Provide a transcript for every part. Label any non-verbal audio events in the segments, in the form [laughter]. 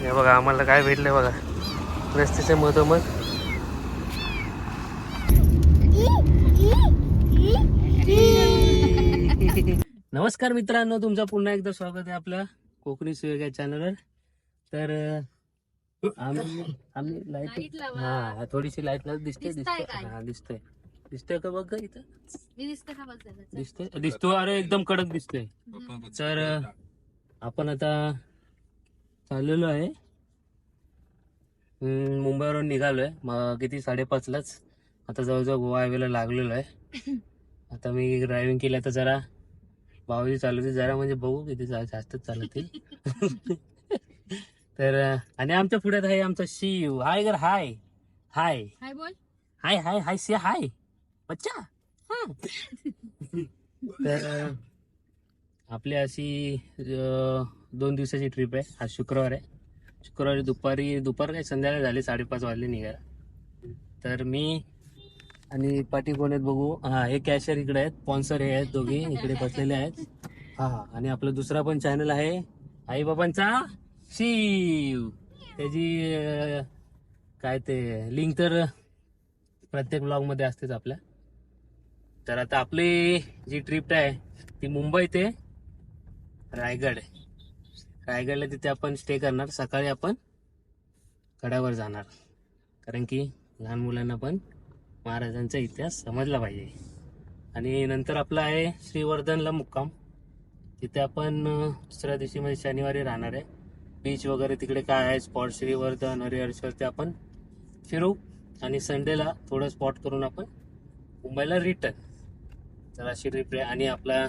हे बघा आम्हाला काय भेटलंय बघा. रस्त्याच्या मधोमध. नमस्कार मित्रांनो तुमचं पुन्हा एकदा स्वागत आहे आपल्या कोकणी सुयोग या चॅनलवर तर आम्ही आम्ही लाइट. हा थोडीशी लाइट दिसते दिसतंय दिसते? हा दिसतंय. दिसतंय का बघ इथं? दिसतोय? दिसतो अरे एकदम कडक दिसतोय. तर आपण आता चाललेलो आहे. मुंबईवरून निघालोय. मग किती? साडेपाचलाच. आता जवळजवळ गोवा हायवेला लागलेलो आहे. आता मी ड्रायव्हिंग केलं. तर जरा भाऊजी चालवते जरा म्हणजे बघू किती जास्तच चालवतील. [laughs] तर आणि आमच्या पुढ्यात आहे आमचा शिव. हाय गर हाय. हाय. हाय बोल. हाय हाय हाय से हाय. बच्चा. हा. तर आपली अशी दोन दिवसाची ट्रिप आहे. आज शुक्रवार आहे. शुक्रवारी दुपारी दुपार काय संध्याकाळी झाली साडेपाच वाजले निघायला. तर मी आणि पाठी कोण आहेत बघू. हा हे कॅशर इकडे आहेत. स्पॉन्सर हे आहेत दोघी. इकडे बसलेले आहेत. हा हा. आणि आपलं दुसरा पण चॅनल आहे. आई बाबांचा शिव. त्याची काय ते लिंक तर प्रत्येक ब्लॉगमध्ये असतेच आपल्या. तर आता आपली जी ट्रिप आहे ती मुंबई ते रायगड रायगडला तिथे आपण स्टे करणार. सकाळी आपण गडावर जाणार. कारण की लहान मुलांना पण महाराजांचा इतिहास समजला पाहिजे. आणि नंतर आपला आहे श्रीवर्धनला मुक्काम. तिथे आपण दुसऱ्या दिवशी म्हणजे शनिवारी राहणार आहे. बीच वगैरे तिकडे काय आहे? स्पॉट श्रीवर्धन हरिहरेश्वर ते आपण फिरू. आणि संडेला थोडं स्पॉट करून आपण मुंबईला रिटर्न तर अशी ट्रिप आहे. आणि आपला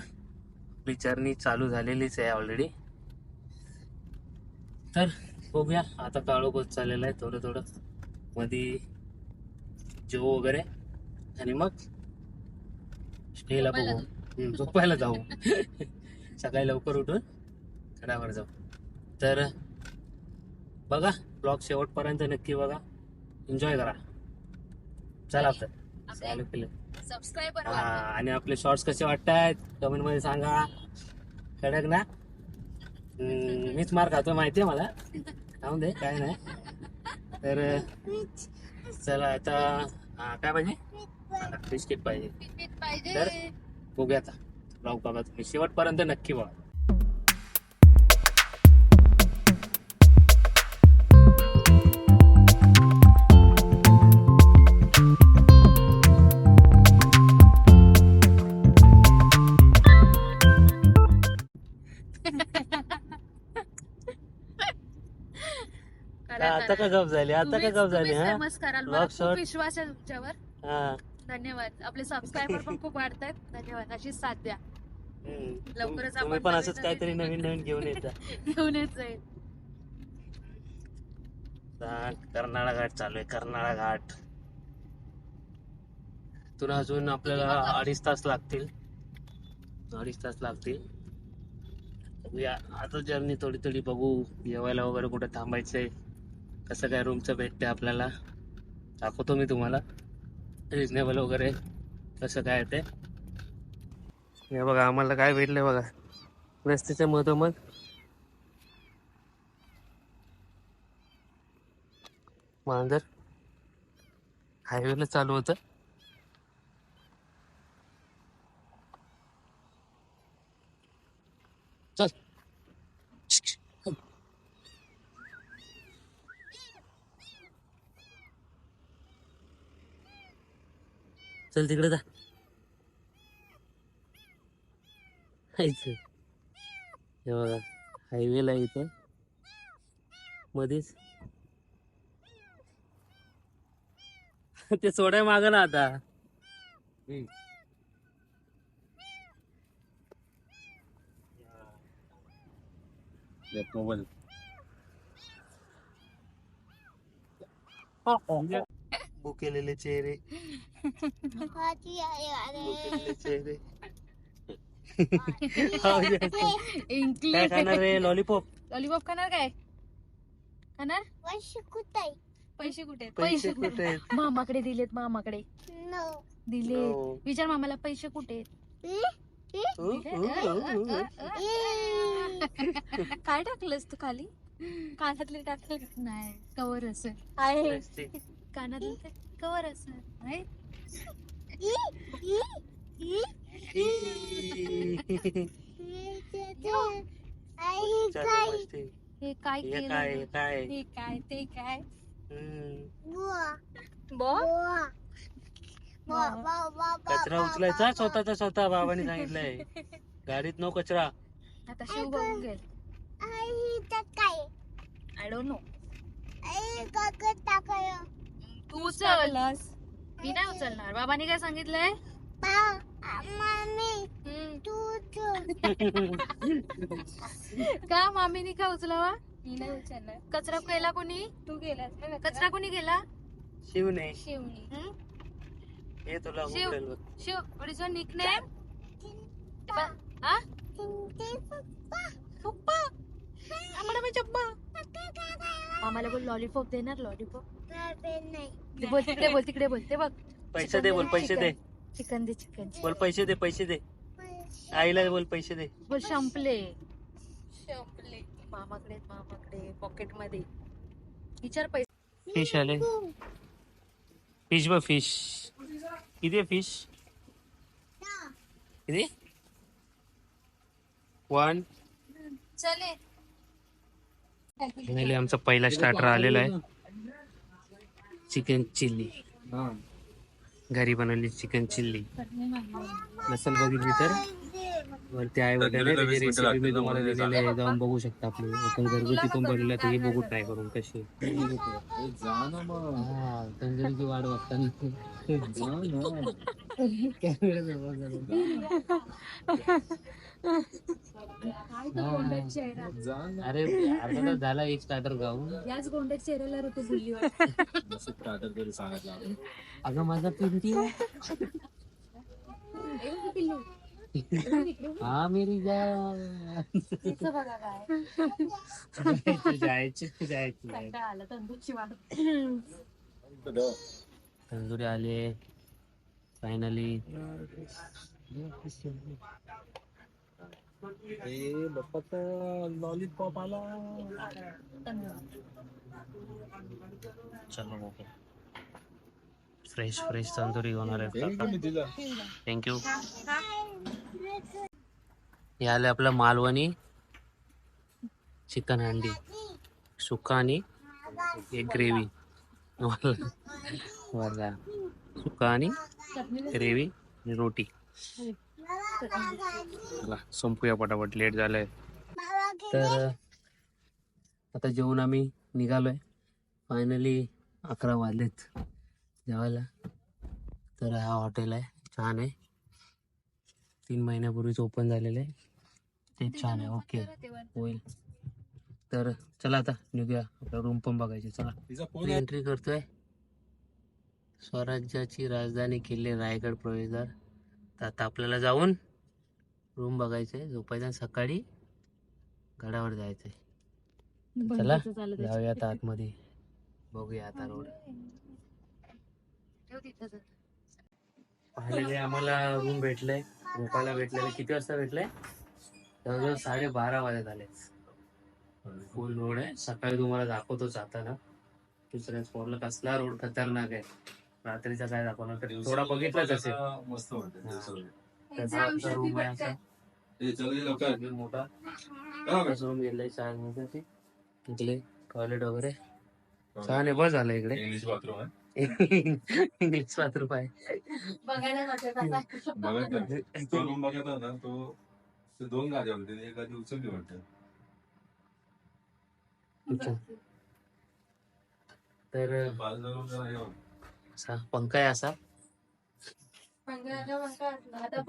आपली जर्नी चालू झालेलीच आहे ऑलरेडी तर बघूया आता काळो बस चाललेला आहे थोडं थोडं. मध्ये जेव वगैरे. आणि मग स्टेला बघू. झोपायला जाऊ. [laughs] सकाळी लवकर उठून गडावर जाऊ. तर बघा ब्लॉग शेवटपर्यंत नक्की बघा. एन्जॉय करा. चला तर. चालू केलं. सबस्क्राईबर हा आणि आपले शॉर्ट्स कसे वाटतायत? कमेंटमध्ये सांगा. कडक ना? हम्म, मीच मार खातो माहितीये मला. दे काय नाही. तर चला आता हा, काय पाहिजे? बिस्किट पाहिजे. तर पाहिजे. बघूया आता. ब्लॉग बघा तुम्ही. शेवटपर्यंत नक्की बघा. आता का गप झाली? आता का गप झाली हा? Vlog मला खूप. विश्वास आहे तुमच्यावर. हा. धन्यवाद. आपले सबस्क्रायबर पण खूप वाढतायत. धन्यवाद. अशीच साथ द्या. हम्म. लवकरच तुम्ही आपण पण नवीन असंच नवीन काहीतरी नवीन नवीन घेऊन येता. [laughs] घेऊन येत जाईल कर्नाळा घाट चालू आहे. कर्नाळा घाट. तुला अजून आपल्याला अडीच तास लागतील. अडीच तास लागतील. बघूया आता जर्नी थोडी थोडी बघू. जेवायला वगैरे कुठे थांबायचंय. कसं काय रूमचं भेटते आपल्याला दाखवतो मी तुम्हाला. रिजनेबल वगैरे कसं काय ते. हे बघा आम्हाला काय भेटलंय बघा. रस्त्याच्या मधोमध मांजर? हायवेला चालू होतं चल चल तिकडे जा. हे बघा हायवेला इथं. मध्येच. ते सोडाय माग ना आता. मोबाईल बुकेलेले चेहरे. बुकेलेले चेहरे. [laughs] काय खाणार रे? लॉलीपॉप लॉलीपॉप खाणार काय? खाणार? पैसे कुठे? आहेत? पैसे कुठे? आहेत? मामाकडे दिलेत मामाकडे. दिले हो. विचार मामाला पैसे कुठे आहेत? काय टाकलंस तू खाली? [laughs] कानातले टाकले नाही कवर असेल आहे. कानातले ते कवर असेल आहे हे काय हे केलं? काय हे काय? हे काय ते काय? हम्म. कचरा उचलायचा? स्वतःचा स्वतः बाबाने सांगितलंय. गाडीत नो कचरा. आता शिव बघून घे. आय डोंट नो तू उचललास मी नाही उचलणार. बाबांनी काय सांगितलंय? हम्म. [laughs] का मामीने का उचलावा? मी नाही उचलणार. कचरा केला कोणी? तू गेला कचरा? कोणी गेला? शिव नाही शिवनी हे तुला शिव. बघ. Shiv what is your nickname? हा? पप्पा. आम्हाला मी चप्पा. आम्हाला बोल लॉलीपॉप देणार लॉलीपॉप बोल तिकडे बोल तिकडे बोल ते बघ. पैसे दे बोल पैसे दे. चिकन दे चिकन बोल पैसे दे पैसे दे. आईला बोल पैसे दे. बोल संपले. संपले. मामाकडे मामाकडे पॉकेटमध्ये विचार पैसे फिश आले. फिश बघ फिश किती आहे फिश किती? वन चले. फायनली आमचा पहिला स्टार्टर आलेला आहे. चिकन चिल्ली घरी बनवली चिकन चिल्ली नसल बघितली तर. वरती आहे वगैरे त्याची रेसिपी मी तुम्हाला दिलेली आहे जाऊन बघू शकता आपली. आपण घरगुती पण बनवलं तर हे बघू ट्राय करून कशी हा, तंदुरीची वाढ बघताना. [laughs] अरे अर्धा तास झाला एक स्टार्टर गाऊन याच गोंड्या चेहऱ्याला ऋतू बोलली अगं माझा पिंटी हा मेरी जायचे जायचे कंटाळा आला. तंदूरची आले फायनली लॉलीपॉप आला. चलो ओके. फ्रेश फ्रेश तंदुरी होणार आहे थँक्यू हे आले आपलं मालवणी चिकन हंडी सुका आणि एक ग्रेव्ही सुका आणि ग्रेव्ही आणि रोटी. चला संपूया पटापट लेट झालंय. तर आता जेवून आम्ही निघालोय. फायनली अकरा वाजलेत जेवायला. तर हा हॉटेल आहे छान आहे. तीन महिन्यापूर्वीच ओपन झालेलं आहे. ते छान आहे ओके होईल. तर चला आता निघूया आपला रूम पण बघायचे चला. एंट्री करतोय. स्वराज्याची राजधानी किल्ले रायगड प्रवेशद्वार. तर आता आपल्याला जाऊन रूम बघायचंय झोपायचं आणि सकाळी गडावर जायचंय चला जाऊया आता आतमध्ये. बघूया आता रोड. फायनली आम्हाला रूम भेटलंय झोपायला भेटलेलं किती वाजता भेटलंय? जवळजवळ साडेबारा वाजत आले. फुल रोड आहे. सकाळी तुम्हाला दाखवतो जाताना. दुसऱ्या स्पॉटला कसला रोड खतरनाक आहे. रात्रीचा काय दाखवणार तरी थोडा बघितलाच असेल मस्त वाटतं त्याचा रूम आहे असा? चल ये लवकर. एकदम मोठा. रूम गेलाय चार मिनिटाची इकडे टॉयलेट वगैरे. छान आहे बस झालं इकडे. इंग्लिश बाथरूम आहे. इंग्लिश बाथरूम आहे. बघा तो रूम बघितला ना तो ते दोन गाड्या होते एक गाडी उचलली वाटतं. अच्छा. तर बाजूला room जरा हे होतं. असा पंखा आहे असा. आता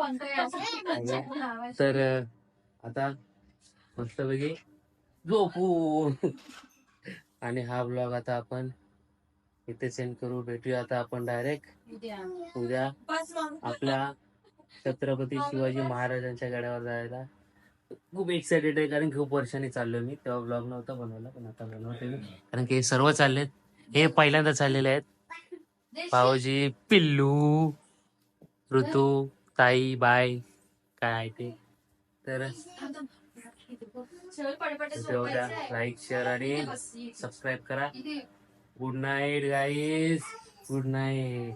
तर आता मस्तपैकी झोपू. आणि हा ब्लॉग आता आपण इथे सेंड करू. भेटूया आता आपण डायरेक्ट उद्या. आपल्या छत्रपती शिवाजी महाराजांच्या गड्यावर जायला. खूप एक्साइटेड आहे कारण खूप वर्षांनी चाललोय मी. तेव्हा ब्लॉग नव्हता बनवला पण आता बनवते मी. कारण की सर्व चाललेत. हे पहिल्यांदा चाललेले आहेत. भाऊजी पिल्लू. ऋतू, ताई बाय काय आहे ते. तर व्हिडिओ द्या लाईक शेअर आणि सबस्क्राईब करा. Good night guys good night